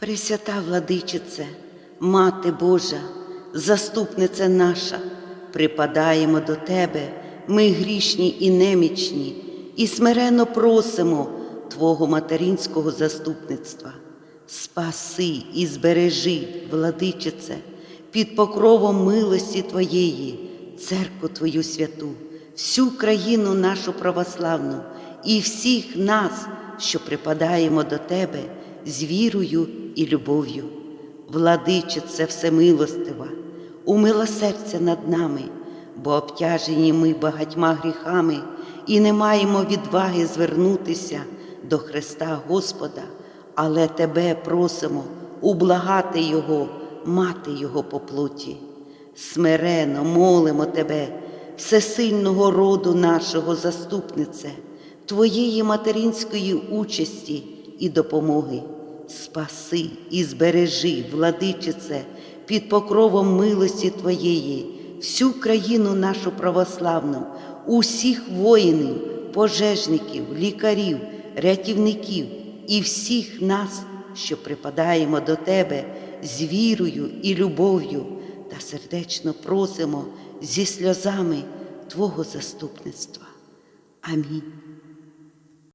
Пресвята владичице, Мати Божа, заступниця наша, припадаємо до Тебе, ми грішні і немічні, і смиренно просимо Твого материнського заступництва. Спаси і збережи, владичице, під покровом милості Твоєї, церкву Твою святу, всю країну нашу православну і всіх нас, що припадаємо до Тебе з вірою і любов'ю. Владичице всемилостива, умилосердя над нами, бо обтяжені ми багатьма гріхами і не маємо відваги звернутися до Христа Господа, але Тебе просимо ублагати Його, мати Його по плоті. Смирено молимо Тебе, всесильного роду нашого заступнице, Твоєї материнської участі і допомоги. Спаси і збережи, владичице, під покровом милості Твоєї, всю країну нашу православну, усіх воїнів, пожежників, лікарів, рятівників і всіх нас, що припадаємо до Тебе з вірою і любов'ю та сердечно просимо зі сльозами Твого заступництва. Амінь.